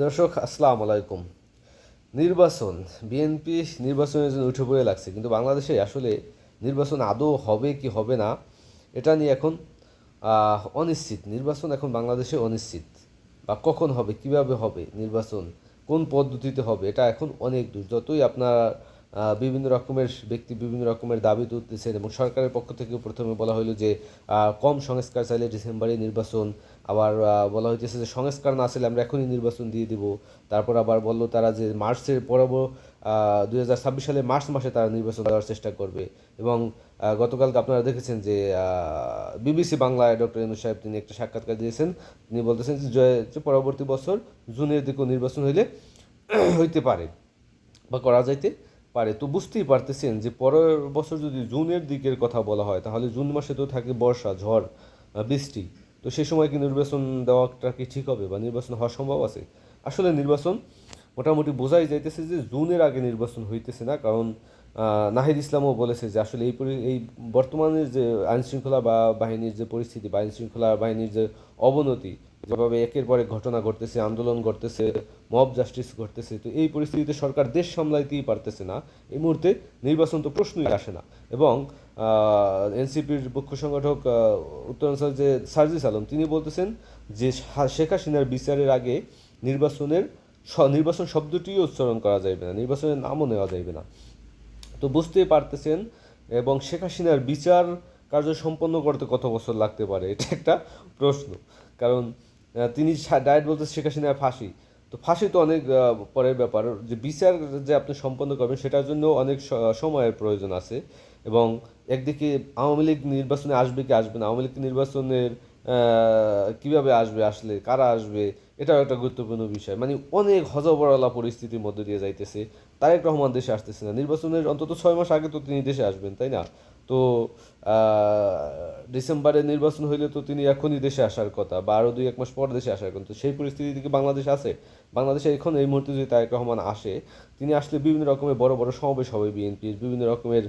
দর্শক, আসসালাম আলাইকুম। নির্বাচন, বিএনপি নির্বাচনের জন্য উঠে পড়ে লাগছে, কিন্তু বাংলাদেশে আসলে নির্বাচন আদৌ হবে কি হবে না, এটা নিয়ে এখন অনিশ্চিত। নির্বাচন এখন বাংলাদেশে অনিশ্চিত। বা কখন হবে, কীভাবে হবে নির্বাচন, কোন পদ্ধতিতে হবে, এটা এখন অনেক দূর। যতই আপনার বিভিন্ন রকমের ব্যক্তি বিভিন্ন রকমের দাবি তুলতেছেন এবং সরকারের পক্ষ থেকে প্রথমে বলা হলো যে কম সংস্কার চাইলে ডিসেম্বরে নির্বাচন আবার বলা হইতেছে যে সংস্কার না চাইলে আমরা এখনই নির্বাচন দিয়ে দিব। তারপর আবার বলল তারা যে মার্চের পরবর দুই হাজার ছাব্বিশ সালে মার্চ মাসে তারা নির্বাচন দেওয়ার চেষ্টা করবে। এবং গতকালকে আপনারা দেখেছেন যে বিবিসি বাংলায় ডক্টর ইনু সাহেব তিনি একটা সাক্ষাৎকার দিয়েছেন। তিনি বলতেছেন যে পরবর্তী বছর জুনের দিকেও নির্বাচন হইলে হইতে পারে বা করা যাইতে পারে। তো বুঝতেই পারতেছেন যে, পরের বছর যদি জুনের দিকের কথা বলা হয়, তাহলে জুন মাসে তো থাকে বর্ষা, ঝড় বৃষ্টি। তো সেই সময় কি নির্বাচন দেওয়াটা কি ঠিক হবে বা নির্বাচন হওয়া সম্ভব আছে? আসলে নির্বাচন মোটামুটি বোঝাই যাইতেছে যে জুনের আগে নির্বাচন হইতেছে না, কারণ নাহিদ ইসলামও বলেছে যে আসলে এই এই বর্তমানে যে আইনশৃঙ্খলা বা বাহিনীর যে পরিস্থিতি বা আইনশৃঙ্খলা বাহিনীর যে অবনতি, যেভাবে একের পর এক ঘটনা ঘটতেছে, আন্দোলন ঘটতেছে মব জাস্টিস ঘটতেছে, তো এই পরিস্থিতিতে সরকার দেশ সামলাইতেই পারতেছে না। এই মুহূর্তে নির্বাচন তো প্রশ্নই আসে না। এবং এনসিপির মুখ্য সংগঠক উত্তরাঞ্চল যে সার্জিস আলম, তিনি বলতেছেন যে শেখ হাসিনার বিচারের আগে নির্বাচনের নির্বাচন শব্দটিও উচ্চারণ করা যাইবে না, নির্বাচনের নামও নেওয়া যাইবে না। তো বুঝতেই পারতেছেন এবং শেখ হাসিনার বিচার কার্য সম্পন্ন করতে কত বছর লাগতে পারে? এটা একটা প্রশ্ন। কারণ তিনি ডায়েট বলতে শেখ হাসিনার ফাঁসি। তো ফাঁসি তো অনেক পরের ব্যাপার। যে বিচার যে আপনি সম্পন্ন করবেন, সেটার জন্য অনেক সময়ের প্রয়োজন আছে এবং একদিকে আওয়ামী লীগ নির্বাচনে আসবে কি আসবে না? আওয়ামী লীগ নির্বাচনের কীভাবে আসবে, আসলে কারা আসবে? এটাও একটা গুরুত্বপূর্ণ বিষয়। মানে অনেক হজবরলা পরিস্থিতির মধ্যে দিয়ে যাইতেছে। তারেক রহমান দেশে আসতেছে না। নির্বাচনের অন্তত ছয় মাস আগে তো তিনি দেশে আসবেন, তাই না? তো ডিসেম্বরে নির্বাচন হইলে তো তিনি এখনই দেশে আসার কথা বা আরও দুই এক মাস পর দেশে আসার কথা। সেই পরিস্থিতি থেকে বাংলাদেশ আছে। বাংলাদেশে এখন এই মুহূর্তে যদি তারেক রহমান আসে, তিনি আসলে বিভিন্ন রকমের বড় বড় সমাবেশ হবে বিএনপির, বিভিন্ন রকমের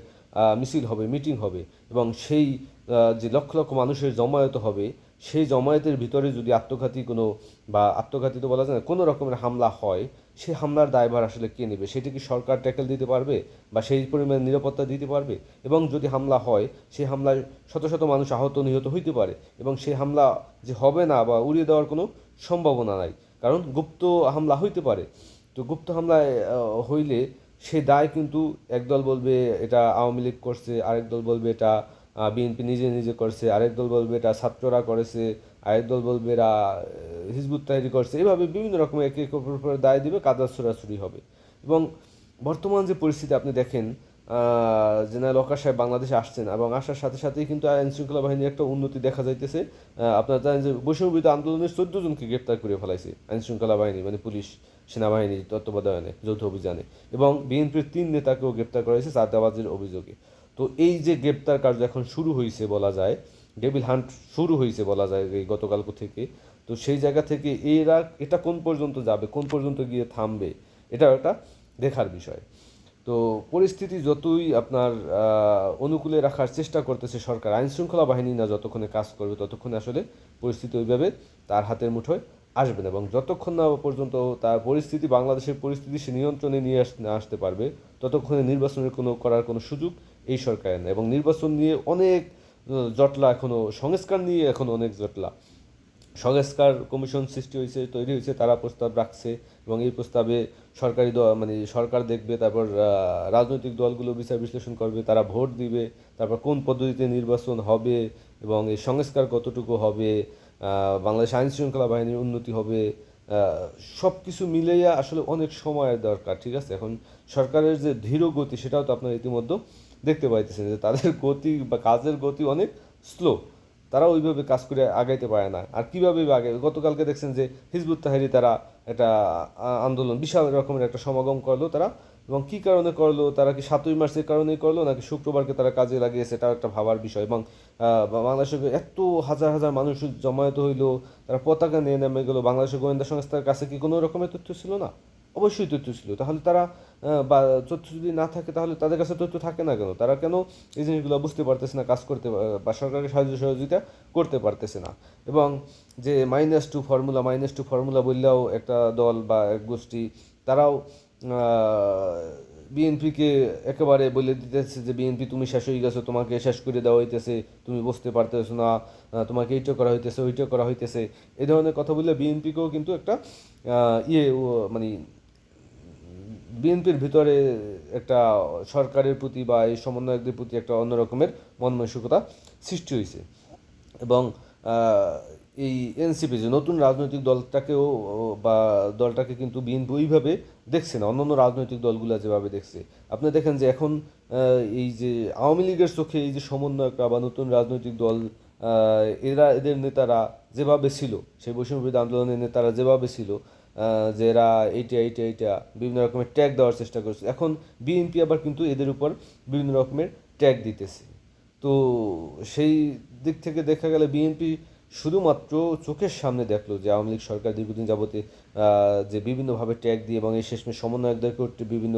মিছিল হবে, মিটিং হবে এবং সেই যে লক্ষ লক্ষ মানুষের জমায়েত হবে সেই জমায়েতের ভিতরে যদি আত্মঘাতী কোনো বা আত্মঘাতী তো বলা যায় না, কোনো রকমের হামলা হয় সেই হামলার দায়ভার আসলে কে নেবে? সেটা কি সরকার ট্যাকেল দিতে পারবে বা সেই পরিমাণ নিরাপত্তা দিতে পারবে? এবং যদি হামলা হয়, সেই হামলায় শত শত মানুষ আহত নিহত হইতে পারে এবং সেই হামলা যে হবে না বা উড়িয়ে দেওয়ার কোনো সম্ভাবনা নাই। কারণ গুপ্ত হামলা হইতে পারে। তো গুপ্ত হামলায় হইলে সে দায় কিন্তু একদল বলবে এটা আওয়ামী লীগ করছে আরেক দল বলবে এটা বিএনপি নিজে নিজে করছে, আরেক দল বলবে এটা ছাত্ররা করেছে, আরেক দল বলবে এরা হিজবুত তাহরি করছে। এভাবে বিভিন্ন রকমের একে অপরের উপরে দায় দিবে, কাদা ছোড়াছুড়ি হবে। এবং বর্তমান যে পরিস্থিতি আপনি দেখেন জেনারেল ওয়াকার সাহেব বাংলাদেশে আসছেন এবং আসার সাথে সাথেই কিন্তু আইন শৃঙ্খলা বাহিনীর একটা উন্নতি দেখা যাইতেছে। আপনারা জানেন যে বৈষম্যবিরোধী আন্দোলনের চোদ্দ জনকে গ্রেপ্তার করে ফেলাইছে আইন শৃঙ্খলা বাহিনী মানে পুলিশ সেনাবাহিনীর তত্ত্বাবধানে, যৌথ অভিযানে। এবং বিএনপির তিন নেতাকেও গ্রেপ্তার করা হয়েছে চাঁদাবাজির অভিযোগে। তো এই যে গ্রেপ্তার কার্য এখন শুরু হয়েছে বলা যায়, ডেভিল হান্ট শুরু হয়েছে বলা যায় এই গতকালকে থেকে, তো সেই জায়গা থেকে এরা, এটা কোন পর্যন্ত যাবে, কোন পর্যন্ত গিয়ে থামবে, এটা একটা দেখার বিষয়। তো পরিস্থিতি যতই আপনার অনুকূলে রাখার চেষ্টা করতেছে সরকার আইন শৃঙ্খলা বাহিনী না যতক্ষণে কাজ করবে ততক্ষণে আসলে পরিস্থিতি ওইভাবে তার হাতের মুঠোয় আসবে না এবং যতক্ষণ না পর্যন্ত তার পরিস্থিতি, বাংলাদেশের পরিস্থিতি সে নিয়ন্ত্রণে নিয়ে আস- না আসতে পারবে, ততক্ষণে নির্বাচনের কোনো করার কোনো সুযোগ এই সরকারের না। এবং নির্বাচন নিয়ে অনেক জটলা এখনও সংস্কার নিয়ে এখন অনেক জটলা। সংস্কার কমিশন সৃষ্টি হয়েছে, তৈরি হয়েছে, তারা প্রস্তাব রাখছে এবং এই প্রস্তাবে সরকারি মানে সরকার দেখবে, তারপর রাজনৈতিক দলগুলো বিচার বিশ্লেষণ করবে, তারা ভোট দিবে, তারপর কোন পদ্ধতিতে নির্বাচন হবে এবং এই সংস্কার কতটুকু হবে বাংলাদেশ আইন শৃঙ্খলা বাহিনীর উন্নতি হবে সব কিছু মিলাইয়া আসলে অনেক সময়ের দরকার, ঠিক আছে? এখন সরকারের যে ধীর গতি, সেটাও তো আপনার ইতিমধ্যে দেখতে পাইতেছেন যে তাদের গতি বা কাজের গতি অনেক স্লো তারা ওইভাবে কাজ করে আগাইতে পারে না। আর কীভাবে আগে গতকালকে দেখছেন যে হিজবুত তাহারি তারা একটা আন্দোলন বিশাল রকমের একটা সমাগম করল তারা। এবং কী কারণে করল? তারা কি সাতই মার্চের কারণেই করল? নাকি শুক্রবারকে তারা কাজে লাগিয়েছে? এটাও একটা ভাবার বিষয়। এবং আহ, বা- বাংলাদেশে এত হাজার হাজার মানুষ জমায়েত হইল তারা পতাকা নিয়ে নেমে গেলো। বাংলাদেশের গোয়েন্দা সংস্থার কাছে কি কোনো রকমের তথ্য ছিল না? অবশ্যই তথ্য ছিল। তাহলে তারা বা তথ্য যদি না থাকে, তাহলে তাদের কাছে তথ্য থাকে না কেন? তারা কেন এই জিনিসগুলো বুঝতে পারতেছে না, কাজ করতে বা সরকারের সাহায্য সহযোগিতা করতে পারতেছে না? এবং যে minus two formula minus two formula বললেও একটা দল বা এক গোষ্ঠী, তারাও বিএনপিকে একেবারে বলে দিতেছে যে, বিএনপি, তুমি শেষ হয়ে গেছো, তোমাকে শেষ করে দেওয়া হইতেছে, তুমি বুঝতে পারতেছো না তোমাকে এইটা করা হইতেছে ওইটা করা হইতেছে। এই ধরনের কথা বললে বিএনপিকেও কিন্তু একটা ইয়ে মানে বিএনপির ভিতরে একটা সরকারের প্রতি বা এই সমন্বয়কদের প্রতি একটা অন্য রকমের মন সৃষ্টি হয়েছে। এবং এই এনসিপি যে নতুন রাজনৈতিক দলটাকেও, বা দলটাকে কিন্তু বিএনপি ওইভাবে দেখছে না, অন্যান্য রাজনৈতিক দলগুলো যেভাবে দেখছে। আপনি দেখেন যে এখন এই যে আওয়ামী লীগের চোখে এই যে সমন্বয়করা বা নতুন রাজনৈতিক দল এরা এদের নেতারা যেভাবে ছিল, সেই বৈষম্যবিরোধী আন্দোলনের নেতারা যেভাবে ছিল যে এরা এইটা এইটা এইটা, বিভিন্ন রকমের ট্যাগ দেওয়ার চেষ্টা করছে। এখন বিএনপি আবার কিন্তু এদের উপর বিভিন্ন রকমের ট্যাগ দিতেছে। তো সেই দিক থেকে দেখা গেলে বিএনপি শুধুমাত্র চোখের সামনে দেখল যে আওয়ামী লীগ সরকার দীর্ঘদিন যাবতে যে বিভিন্নভাবে ট্যাগ দিয়ে এবং এই শেষমেশ সমন্বয়কদেরকে বিভিন্ন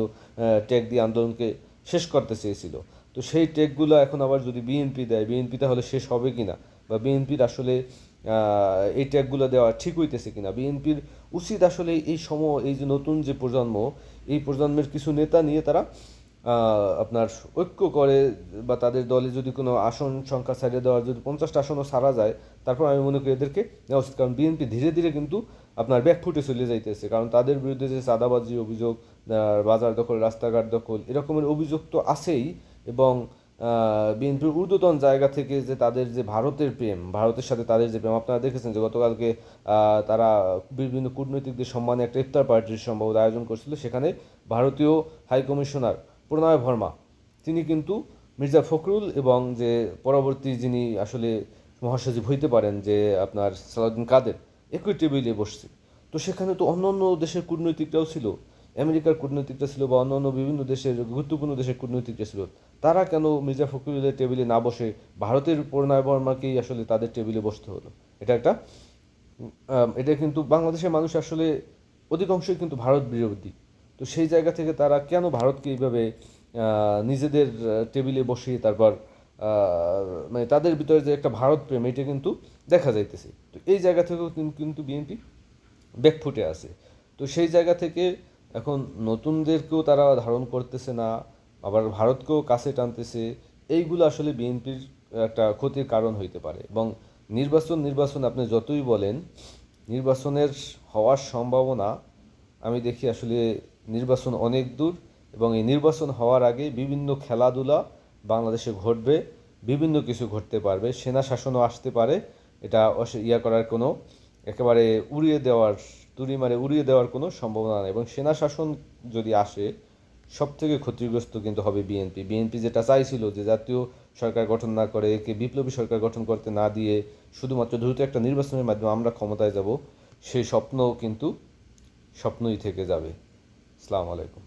ট্যাগ দিয়ে আন্দোলনকে শেষ করতে চেয়েছিল। তো সেই ট্যাগগুলো এখন আবার যদি বিএনপি দেয় বিএনপি তাহলে শেষ হবে কিনা? বা বিএনপির আসলে এই ট্যাগগুলো দেওয়া ঠিক হইতেছে কিনা? বিএনপির উচিত আসলে এই সম, এই যে নতুন যে প্রজন্ম, এই প্রজন্মের কিছু নেতা নিয়ে তারা আপনার ঐক্য করে বা তাদের দলে যদি কোনো আসন সংখ্যা ছাড়িয়ে দেওয়ার যদি পঞ্চাশটা আসনও সারা যায়, তারপর আমি মনে করি এদেরকে নেওয়া উচিত। কারণ বিএনপি ধীরে ধীরে কিন্তু আপনার ব্যাক ব্যাকফুটে চলে যাইতেছে। কারণ তাদের বিরুদ্ধে যে চাঁদাবাজি অভিযোগ বাজার দখল, রাস্তাঘাট দখল, এরকমের অভিযোগ তো আছেই। এবং বিএনপির ঊর্ধ্বতন জায়গা থেকে যে তাদের যে ভারতের প্রেম, ভারতের সাথে তাদের যে প্রেম, আপনারা দেখেছেন যে গতকালকে তারা বিভিন্ন কূটনৈতিকদের সম্মানে একটা ইফতার পার্টির সম্ভবত আয়োজন করছিল, সেখানে ভারতীয় হাই কমিশনার প্রণয় ভর্মা, তিনি কিন্তু মির্জা ফখরুল এবং যে পরবর্তী যিনি আসলে মহাসচিব হইতে পারেন যে আপনার সালাউদ্দিন কাদের, একই টেবিলে বসছে। তো সেখানে তো অন্য অন্য দেশের কূটনৈতিকরাও ছিল। আমেরিকার কূটনৈতিকরা ছিল বা অন্য অন্য বিভিন্ন দেশের গুরুত্বপূর্ণ দেশের কূটনৈতিকরা ছিল, তারা কেন মির্জা ফখরুলের টেবিলে না বসে ভারতের প্রণয় বর্মাকেই আসলে তাদের টেবিলে বসতে হলো? এটা একটা এটা কিন্তু বাংলাদেশের মানুষ আসলে অধিকাংশই কিন্তু ভারত বিরোধী। তো সেই জায়গা থেকে তারা কেন ভারতকে এইভাবে নিজেদের টেবিলে বসিয়ে তারপর মানে তাদের ভিতরে যে একটা ভারত প্রেম, এটা কিন্তু দেখা যাইতেছে। তো এই জায়গা থেকেও কিন- কিন্তু বিএনপি ব্যাকফুটে আছে। তো সেই জায়গা থেকে এখন নতুনদেরকেও তারা ধারণ করতেছে না, আবার ভারতকেও কাছে টানতেছে, এইগুলো আসলে বিএনপির একটা ক্ষতির কারণ হইতে পারে। এবং নির্বাচন নির্বাচন আপনি যতই বলেন, নির্বাচনের হওয়ার সম্ভাবনা, আমি দেখি আসলে নির্বাচন অনেক দূর, এবং এই নির্বাচন হওয়ার আগে বিভিন্ন খেলাধুলা বাংলাদেশে ঘটবে, বিভিন্ন কিছু ঘটতে পারবে, সেনা শাসনও আসতে পারে, এটা ইয়া করার কোনো একেবারে উড়িয়ে দেওয়ার তুড়ি মারে উড়িয়ে দেওয়ার কোনো সম্ভাবনা নেই। এবং সেনা শাসন যদি আসে সব থেকে ক্ষতিগ্রস্ত কিন্তু হবে বিএনপি। বিএনপি যেটা চাইছিল যে জাতীয় সরকার গঠন না করে, একে বিপ্লবী সরকার গঠন করতে না দিয়ে শুধুমাত্র দ্রুত একটা নির্বাচনের মাধ্যমে আমরা ক্ষমতায় যাব, সেই স্বপ্নও কিন্তু স্বপ্নই থেকে যাবে। আসসালামু আলাইকুম।